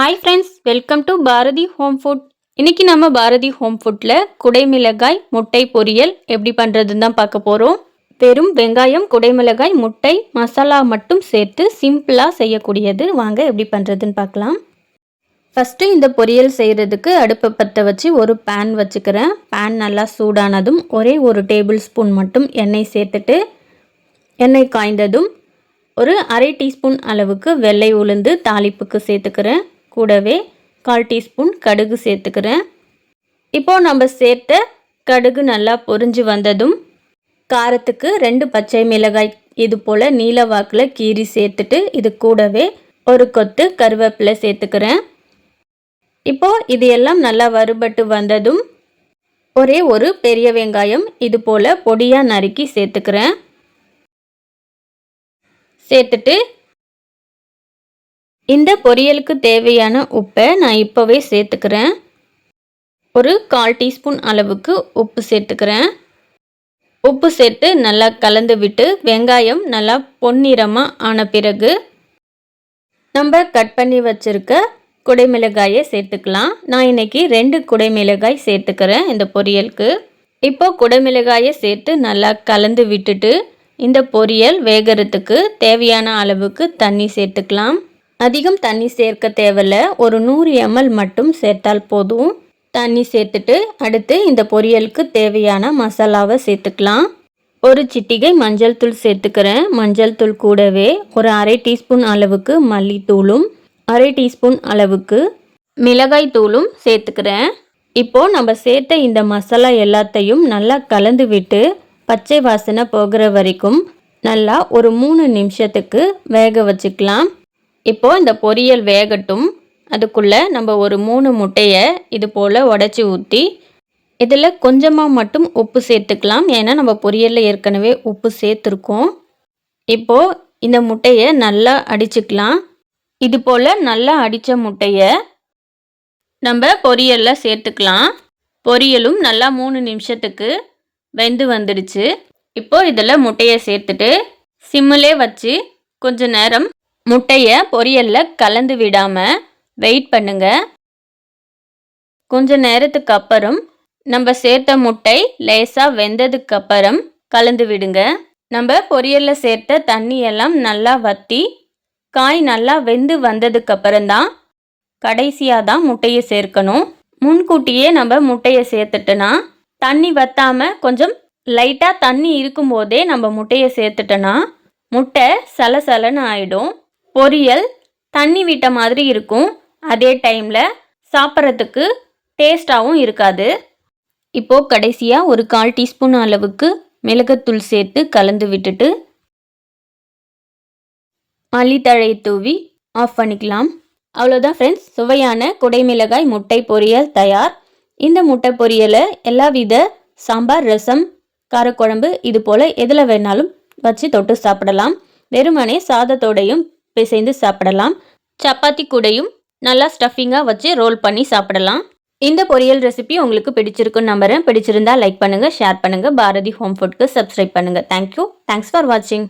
Hi friends welcome to Bharathi home food இன்னைக்கு நம்ம Bharathi home ஃபுட்டில் குடைமிளகாய் முட்டை பொரியல் எப்படி பண்ணுறதுன்னு தான் பார்க்க போகிறோம் வெறும் வெங்காயம் குடைமிளகாய் முட்டை மசாலா மட்டும் சேர்த்து சிம்பிளாக செய்யக்கூடியது. வாங்க எப்படி பண்ணுறதுன்னு பார்க்கலாம். ஃபஸ்ட்டு இந்த பொரியல் செய்கிறதுக்கு அடுப்பை பற்ற வச்சு ஒரு பேன் வச்சுக்கிறேன். பேன் நல்லா சூடானதும் ஒரே ஒரு டேபிள் ஸ்பூன் மட்டும் எண்ணெய் சேர்த்துட்டு எண்ணெய் காய்ந்ததும் ஒரு அரை டீஸ்பூன் அளவுக்கு வெள்ளை உளுந்து தாளிப்புக்கு சேர்த்துக்கிறேன். கூடவே கால் டீஸ்பூன் கடுகு சேர்த்துக்கிறேன். இப்போது நம்ம சேர்த்த கடுகு நல்லா பொரிஞ்சு வந்ததும் காரத்துக்கு ரெண்டு பச்சை மிளகாய் இது போல் நீல வாக்கில் கீரி சேர்த்துட்டு இது கூடவே ஒரு கொத்து கருவேப்பிலை சேர்த்துக்கிறேன். இப்போது இது எல்லாம் நல்லா வறுபட்டு வந்ததும் ஒரே ஒரு பெரிய வெங்காயம் இது போல் பொடியாக நறுக்கி சேர்த்துக்கிறேன். சேர்த்துட்டு இந்த பொரியலுக்கு தேவையான உப்பை நான் இப்போவே சேர்த்துக்கிறேன். ஒரு கால் டீஸ்பூன் அளவுக்கு உப்பு சேர்த்துக்கிறேன். உப்பு சேர்த்து நல்லா கலந்து விட்டு வெங்காயம் நல்லா பொன்னிறமாக ஆன பிறகு நம்ம கட் பண்ணி வச்சுருக்க குடைமிளகாயை சேர்த்துக்கலாம். நான் இன்றைக்கி ரெண்டு குடைமிளகாய் சேர்த்துக்கிறேன் இந்த பொரியலுக்கு. இப்போ குடைமிளகாயை சேர்த்து நல்லா கலந்து விட்டுட்டு இந்த பொரியல் வேகிறதுக்கு தேவையான அளவுக்கு தண்ணி சேர்த்துக்கலாம். அதிகம் தண்ணி சேர்க்க தேவையில்ல. ஒரு நூறு எம்எல் மட்டும் சேர்த்தால் போதும். தண்ணி சேர்த்துட்டு அடுத்து இந்த பொரியலுக்கு தேவையான மசாலாவை சேர்த்துக்கலாம். ஒரு சிட்டிகை மஞ்சள் தூள் சேர்த்துக்கிறேன். மஞ்சள் தூள் கூடவே ஒரு அரை டீஸ்பூன் அளவுக்கு மல்லித்தூளும் அரை டீஸ்பூன் அளவுக்கு மிளகாய் தூளும் சேர்த்துக்கிறேன். இப்போது நம்ம சேர்த்த இந்த மசாலா எல்லாத்தையும் நல்லா கலந்து விட்டு பச்சை வாசனை போகிற வரைக்கும் நல்லா ஒரு மூணு நிமிஷத்துக்கு வேக வச்சுக்கலாம். இப்போது இந்த பொரியல் வேகட்டும். அதுக்குள்ளே நம்ம ஒரு மூணு முட்டையை இது போல் உடச்சி ஊற்றி இதில் கொஞ்சமாக மட்டும் உப்பு சேர்த்துக்கலாம். ஏன்னா நம்ம பொரியலில் ஏற்கனவே உப்பு சேர்த்துருக்கோம். இப்போது இந்த முட்டையை நல்லா அடிச்சுக்கலாம். இது போல் நல்லா அடித்த முட்டையை நம்ம பொரியலில் சேர்த்துக்கலாம். பொரியலும் நல்லா மூணு நிமிஷத்துக்கு வெந்து வந்துடுச்சு. இப்போது இதில் முட்டையை சேர்த்துட்டு சிம்மிலே வச்சு கொஞ்ச நேரம் முட்டையை பொரியலில் கலந்து விடாமல் வெயிட் பண்ணுங்க. கொஞ்ச நேரத்துக்கு அப்புறம் நம்ம சேர்த்த முட்டை லேசாக வெந்ததுக்கு அப்புறம் கலந்து விடுங்க. நம்ம பொரியலில் சேர்த்த தண்ணி எல்லாம் நல்லா வற்றி காய் நல்லா வெந்து வந்ததுக்கு அப்புறம்தான் கடைசியாக தான் முட்டையை சேர்க்கணும். முன்கூட்டியே நம்ம முட்டையை சேர்த்துட்டோன்னா தண்ணி வற்றாமல் கொஞ்சம் லைட்டாக தண்ணி இருக்கும்போதே நம்ம முட்டையை சேர்த்துட்டோன்னா முட்டை சலசலன்னு ஆகிடும் பொரியல் தண்ணி விட்ட மாதிரி இருக்கும். அதே டைமில் சாப்பிட்றதுக்கு டேஸ்ட்டாகவும் இருக்காது. இப்போது கடைசியாக ஒரு கால் டீஸ்பூன் அளவுக்கு மிளகுத்தூள் சேர்த்து கலந்து விட்டுட்டு மல்லித்தழையை தூவி ஆஃப் பண்ணிக்கலாம். அவ்வளோதான் ஃப்ரெண்ட்ஸ் சுவையான குடைமிளகாய் முட்டை பொரியல் தயார். இந்த முட்டை பொரியலை எல்லா வித சாம்பார் ரசம் காரக்குழம்பு இது போல் எதில் வேணாலும் வச்சு தொட்டு சாப்பிடலாம். வெறுமனே சாதத்தோடையும் பிசைந்து சாப்பிடலாம். சப்பாத்தி கூடையும் நல்லா ஸ்டஃபிங்காக வச்சு ரோல் பண்ணி சாப்பிடலாம். இந்த பொரியல் ரெசிபி உங்களுக்கு பிடிச்சிருக்குன்னு நம்புறேன். பிடிச்சிருந்தா லைக் பண்ணுங்கள் ஷேர் பண்ணுங்கள் பாரதி ஹோம் ஃபுட்க்கு சப்ஸ்கிரைப் பண்ணுங்கள் தேங்க்யூ தேங்க்ஸ் ஃபார் வாட்சிங்